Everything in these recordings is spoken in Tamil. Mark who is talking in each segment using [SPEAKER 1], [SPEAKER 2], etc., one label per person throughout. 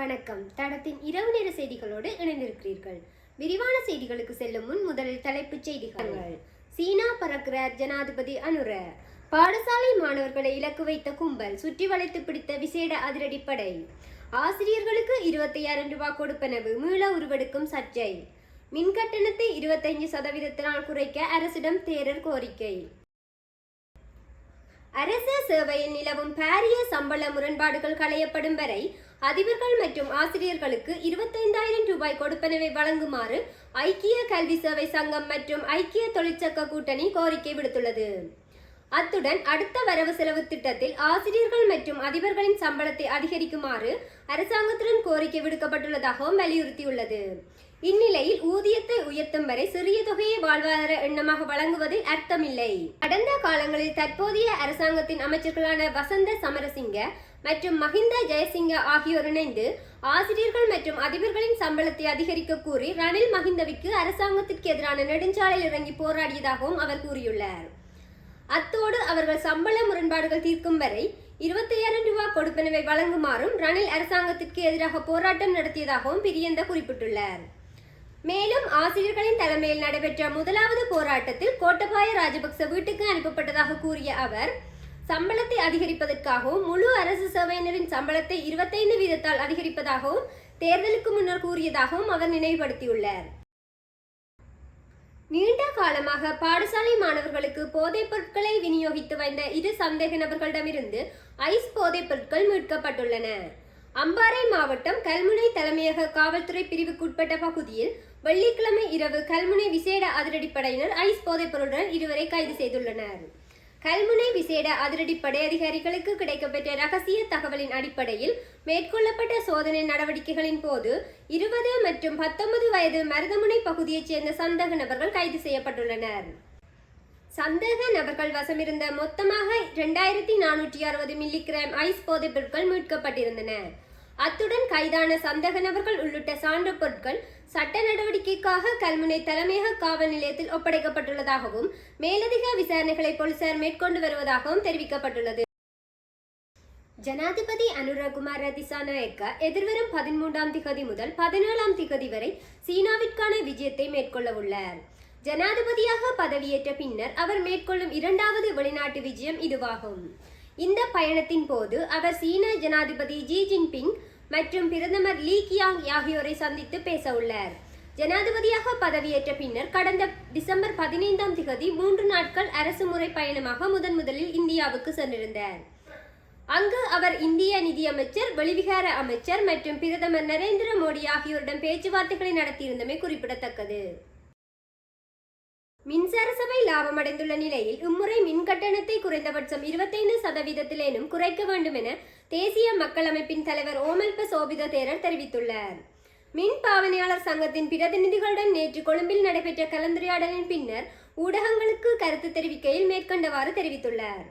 [SPEAKER 1] வணக்கம். தடத்தின் இரவு நேர செய்திகளோடு இணைந்திருக்கிறீர்கள். விரிவான செய்திகளுக்கு செல்லும் முன் முதலில் தலைப்புச் செய்திகள். சீனா பறக்கிறார் ஜனாதிபதி அனுர. பாடசாலை மாணவர்களை இலக்கு வைத்த கும்பல் சுற்றி வளைத்து பிடித்த விசேட அதிரடிப்படை. ஆசிரியர்களுக்கு இருபத்தையாயிரம் ரூபாய் கொடுப்பனவு மீள உருவெடுக்கும் சர்ச்சை. மின் கட்டணத்தை இருபத்தைந்து சதவீதத்தினால் குறைக்க அரசிடம் தேரர் கோரிக்கை. அரச சேவையில் நிலவும் பாரிய சம்பள முரண்பாடுகள் களையப்படும் வரை அதிபர்கள் மற்றும் ஆசிரியர்களுக்கு இருபத்தைந்தாயிரம் ரூபாய் கொடுப்பனவை வழங்குமாறு ஐக்கிய கல்வி சேவை சங்கம் மற்றும் ஐக்கிய தொழிற்சங்க கூட்டணி கோரிக்கை விடுத்துள்ளது. அத்துடன் அடுத்த வரவு செலவு திட்டத்தில் ஆசிரியர்கள் மற்றும் அதிபர்களின் சம்பளத்தை அதிகரிக்குமாறு அரசாங்கத்துடன் கோரிக்கை விடுக்கப்பட்டுள்ளதாகவும் வலியுறுத்தியுள்ளது. இந்நிலையில் ஊதியத்தை உயர்த்தும் வரை சிறிய தொகையை வாழ்வாதார எண்ணமாக வழங்குவதில் அர்த்தமில்லை. கடந்த காலங்களில் தற்போதைய அரசாங்கத்தின் அமைச்சர்களான வசந்த சமரசிங்க மற்றும் மஹிந்த ஜெயசிங்க ஆகியோர் இணைந்து ஆசிரியர்கள் மற்றும் அதிபர்களின் சம்பளத்தை அதிகரிக்க கூறி ரணில் மஹிந்தவிற்கு அரசாங்கத்திற்கு எதிரான நெடுஞ்சாலையில் இறங்கி போராடியதாகவும் அவர் கூறியுள்ளார். அத்தோடு அவர்கள் சம்பள முரண்பாடுகள் தீர்க்கும் வரை இருபத்தையாயிரம் ரூபாய் கொடுப்பனவை வழங்குமாறும் ரணில் அரசாங்கத்திற்கு எதிராக போராட்டம் நடத்தியதாகவும் பிரியந்த குறிப்பிட்டுள்ளார். மேலும் ஆசிரியர்களின் தலைமையில் நடைபெற்ற முதலாவது போராட்டத்தில் கோட்டபாய ராஜபக்ச வீட்டுக்கு அனுப்பப்பட்டதாக கூறிய அவர் சம்பளத்தை அதிகரிப்பதற்காகவும் முழு அரசு சேவையினரின் சம்பளத்தை இருபத்தைந்து வீதத்தால் அதிகரிப்பதாகவும் தேர்தலுக்கு முன்னர் கூறியதாகவும் அவர் நினைவுபடுத்தியுள்ளார். நீண்ட காலமாக பாடசாலை மாணவர்களுக்கு போதைப் பொருட்களை விநியோகித்து வந்த இரு சந்தேக நபர்களிடமிருந்து ஐஸ் போதைப் பொருட்கள் மீட்கப்பட்டுள்ளன. அம்பாறை மாவட்டம் கல்முனை தலைமையக காவல்துறை பிரிவுக்குட்பட்ட பகுதியில் வெள்ளிக்கிழமை இரவு கல்முனை விசேட அதிரடிப்படையினர் ஐஸ் போதைப்பொருளுடன் இருவரை கைது செய்துள்ளனர். கல்முனை விசேட அதிரடிப்படை அதிகாரிகளுக்கு கிடைக்கப்பெற்ற ரகசிய தகவலின் அடிப்படையில் மேற்கொள்ளப்பட்ட சோதனை நடவடிக்கைகளின் போது இருபது மற்றும் பத்தொன்பது வயது மருதமுனை பகுதியைச் சேர்ந்த சந்தக நபர்கள் கைது செய்யப்பட்டுள்ளனர். சந்தேக நபர்கள் வசமிருந்த மொத்தமாக இரண்டாயிரத்தி நானூற்றி அறுபது மில்லிகிராம் ஐஸ் போதைப் பொருட்கள் மீட்கப்பட்டிருந்தன. அத்துடன் கைதான சந்தேக நபர்கள் உள்ளிட்ட சான்று பொருட்கள் சட்ட நடவடிக்கைக்காக கல்முனை தலைமையக காவல் நிலையத்தில் ஒப்படைக்கப்பட்டுள்ளதாகவும் மேலதிக விசாரணைகளை போலீசார் மேற்கொண்டு வருவதாகவும் தெரிவிக்கப்பட்டுள்ளது. ஜனாதிபதி அனுரகுமார திசாநாயக்க எதிர்வரும் பதிமூன்றாம் திகதி முதல் பதினேழாம் திகதி வரை சீனாவிற்கான விஜயத்தை மேற்கொள்ள உள்ளார். ஜனாதிபதியாக பதவியேற்ற பின்னர் அவர் மேற்கொள்ளும் இரண்டாவது வெளிநாட்டு விஜயம் இதுவாகும். இந்த பயணத்தின் போது அவர் சீன ஜனாதிபதி ஜி ஜின்பிங் மற்றும் பிரதமர் லீ கியாங் ஆகியோரை சந்தித்து பேச உள்ளார் ஜனாதிபதியாக பதவியேற்ற பின்னர் கடந்த டிசம்பர் பதினைந்தாம் திகதி மூன்று நாட்கள் அரசு முறை பயணமாக முதன் முதலில் இந்தியாவுக்கு சென்றிருந்தார். அங்கு அவர் இந்திய நிதியமைச்சர் வெளிவிகார அமைச்சர் மற்றும் பிரதமர் நரேந்திர மோடி ஆகியோரிடம் பேச்சுவார்த்தைகளை நடத்தியிருந்தமை குறிப்பிடத்தக்கது. மின்சார சபை லாபமடைந்துள்ள நிலையில் இம்முறை மின் கட்டணத்தை குறைந்தபட்சம் இருபத்தைந்து சதவீதத்திலேனும் குறைக்க வேண்டும் என தேசிய மக்கள் அமைப்பின் தலைவர் ஓமல்ப சோபித தேரர் தெரிவித்துள்ளார். மின் பாவனையாளர் சங்கத்தின் பிரதிநிதிகளுடன் நேற்று கொழும்பில் நடைபெற்ற கலந்துரையாடலின் பின்னர் ஊடகங்களுக்கு கருத்து தெரிவிக்கையில் மேற்கண்டவாறு தெரிவித்துள்ளார்.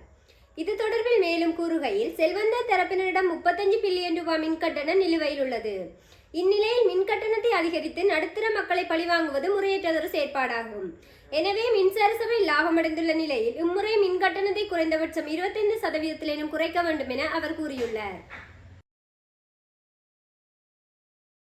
[SPEAKER 1] இது தொடர்பில் மேலும் கூறுகையில் செல்வந்த தரப்பினரிடம் முப்பத்தஞ்சு பில்லியன் ரூபாய் மின் கட்டணம் நிலுவையில் உள்ளது. இந்நிலையில் மின் கட்டணத்தை அதிகரித்து நடுத்தர மக்களை பழிவாங்குவது முறையற்றதொரு செயற்பாடாகும். எனவே மின்சார சபை லாபமடைந்துள்ள நிலையில் இம்முறை மின் கட்டணத்தை குறைந்தபட்சம் இருபத்தைந்து சதவீதத்திலேனும் குறைக்க வேண்டும் என அவர் கூறியுள்ளார்.